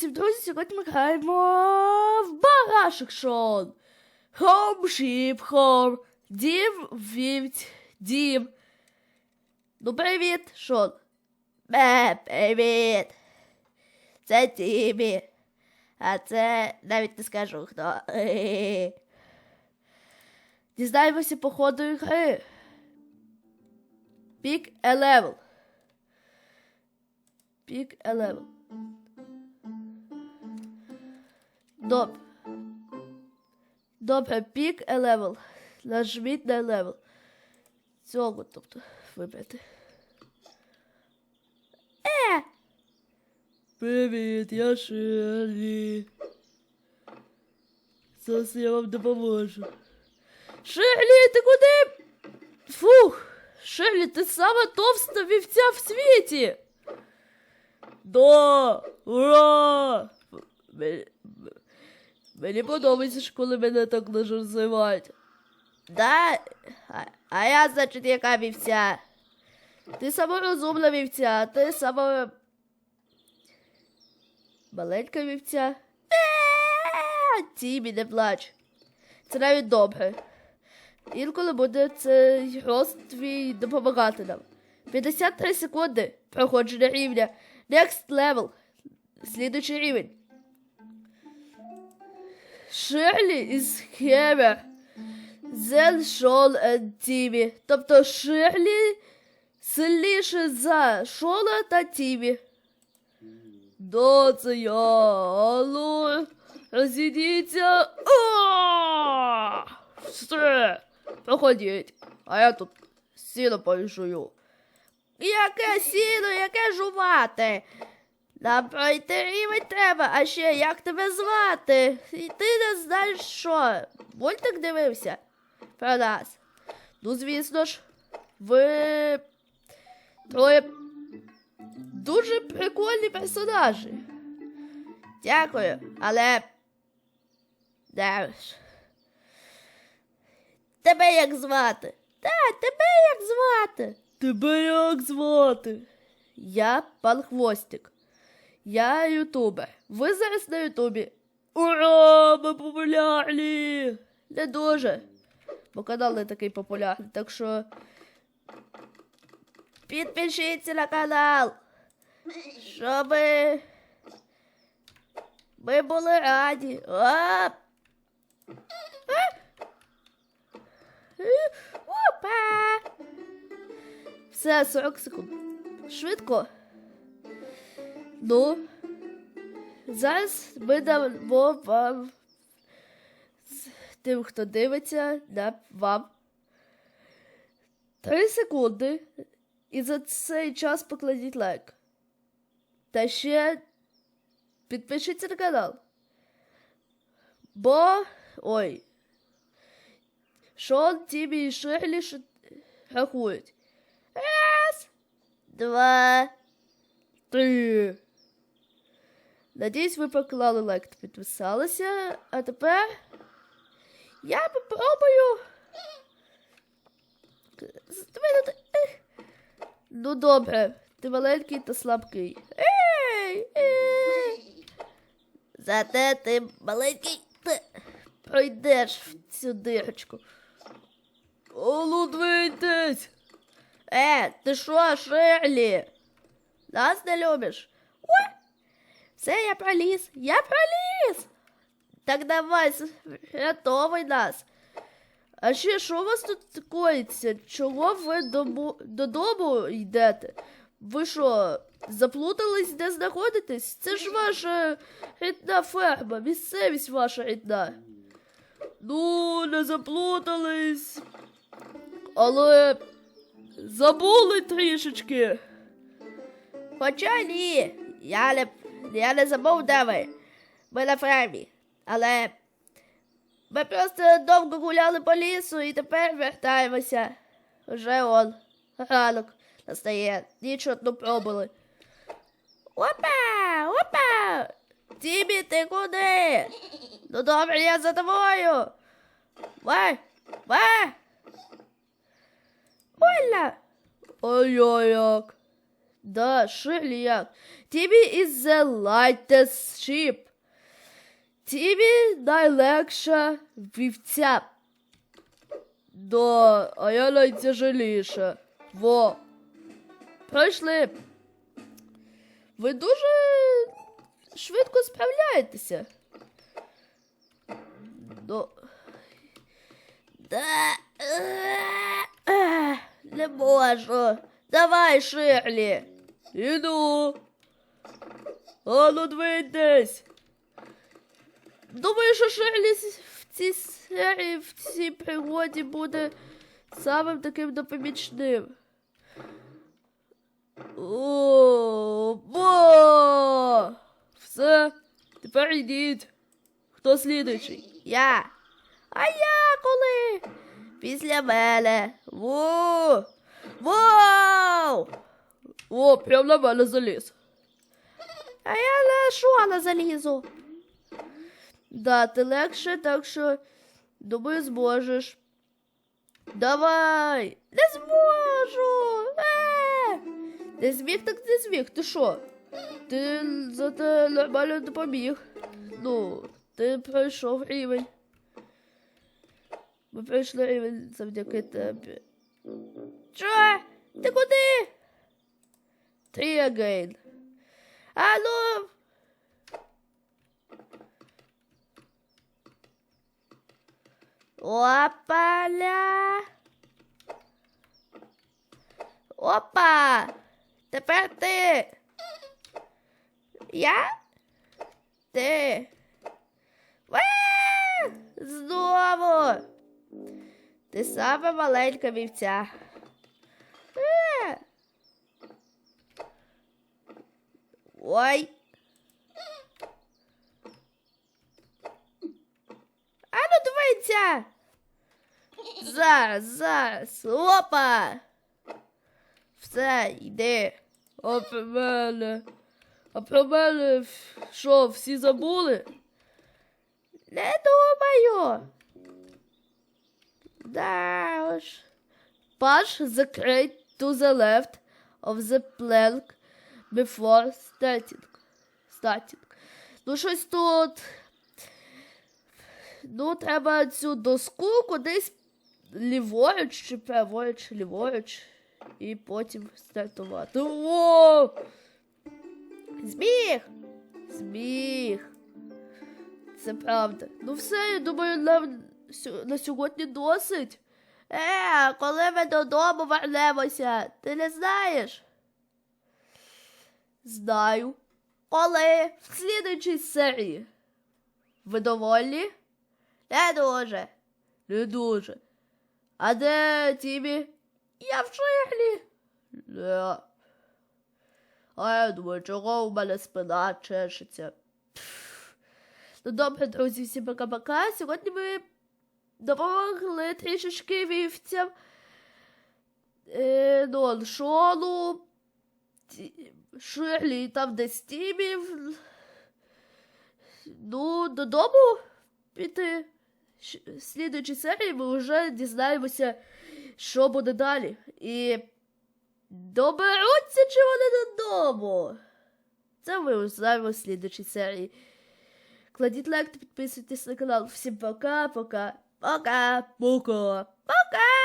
всім друзі, сьогодні ми граємо в барашек Шон. Хом, шіп, хом. Дім, вівць, дім. Ну, привіт, Шон. Бе, привіт. Це Тімі. А це навіть не скажу хто. Дізнаємося по ходу гри. Пік елевел. Пік елевел. Добре. Добре, пік елевел. Нажміть на левел. Цього, тобто, вибрати. Е! Привіт, я Шерлі. Зараз я вам допоможу. Шерлі, ти куди? Фух, Шерлі, ти сама товста вівця в світі. Да, ура! Мені, подобається, коли мене так називають. Да? А, а я, значить, яка вівця? Ти сама розумна вівця, ти сама маленька вівця. Тімі, не плач. Це навіть добре. Інколи буде цей рост твій допомагати нам. 53 секунди проходження рівня. Next level. Слідуючий рівень. Шерлі із Хемер. Зен Шон and Тімі. Тобто Шерлі сильніше за Шона та Тімі. Це я. Алло, розійдіться. Все, проходіть. А я тут сіно полюшую. Яке сіно, яке жувати? Нам пройти рівень треба, а ще як тебе звати? І ти не знаєш що? Мультик дивився про нас. Ну, звісно ж, ви троє дуже прикольні персонажі. Дякую, але. Де? Тебе як звати? Так, тебе як звати? Тебе як звати? Я пан Хвостик. Я ютубер. Ви зараз на ютубі. Ура! Ми популярні! Не дуже. Бо канал не такий популярний, так що. Підпишіться на канал. Щоб ми були раді. А! Опа! Все, 40 секунд. Швидко. Ну. Зараз ми дамо вам тим, хто дивиться на вам. Три секунди. І за цей час покладіть лайк. Та ще підпишіться на канал. Бо. Ой. Шон, Тімі і Шерлі ш... рахують. Раз, два, три. Надіюсь, ви поклали лайк та підписалися. А тепер я попробую. Ну добре, ти маленький та слабкий. Ей! Ей! Зате ти маленький ти пройдеш в цю дирочку. Олу, двиньтесь! Е, ти що, Шерлі? Нас не любиш? Все, я проліз, я проліз. Так давай, рятовуй нас. А ще що у вас тут коїться? Чого ви дому, додому йдете? Ви що, заплутались, де знаходитесь? Це ж ваша рідна ферма, місцевість ваша рідна. Ну, не заплутались. Але забули трішечки. Хоча ні, я не, я не забув, де ви. Ми на фермі. Але ми просто довго гуляли по лісу і тепер вертаємося. Вже он. Ранок настає. Ніч одну пробили. Опа! Опа! Тімі, ти куди? Ну добре, я за тобою. Ва! Ва! Оля! Ой-ой-як. Да, як. Тімі is the lightest ship. Тімі найлегша вівця. Да, а я найтяжеліша. Во. Пройшли. Ви дуже швидко справляєтеся. Ну. Да. Не можу. Давай, Ширлі. Іду. А ну двиньтесь. Думаю, що Ширлі в цій серії, в цій пригоді буде самим таким допомічним. О, бо! Все, тепер йдіть. Хто слідуючий? Я. А я коли? Після мене. Во! Вау! О, прям на мене заліз. А я на не залізу? Да, ти легше, так що думаю, зможеш. Давай! Не зможу! Е! Не зміг, так не зміг. Ти що? Ти зате нормально допоміг. Ну, ти пройшов рівень. Ми пройшли рівень завдяки тобі. Що? Ти куди? Ти again. А ну. Опаля. Опа! Тепер ти. Я? Ти. Знову. Ти саме маленька вівця. Ой. А ну дивіться. Зараз, зараз. Опа. Все, йди. А про мене. А про мене що, всі забули? Не думаю. Да уж. The crate to the left of the plank before starting. starting. Ну, щось тут. Ну, треба цю доску кудись ліворуч чи праворуч, ліворуч. І потім стартувати. О! Зміг! Зміг. Це правда. Ну все, я думаю, нам на сьогодні досить. Е, коли ми додому вернемося, ти не знаєш? Знаю. Коли в слідуючій серії. Ви довольні? Не дуже. Не дуже. А де Тімі? Я в шиглі. Не. А я думаю, чого у мене спина чешеться. Ну добре, друзі, всім пока-пока. Сьогодні ми допомогли трішечки вівцям. Е, ну, Шону, Ті- Ширлі, там десь Тімів. Ну, додому піти. В слідуючій серії ми вже дізнаємося, що буде далі. І доберуться чи вони додому. Це ми узнаємо в слідуючій серії. Кладіть лайк та підписуйтесь на канал. Всім пока, Booga, booga, booga.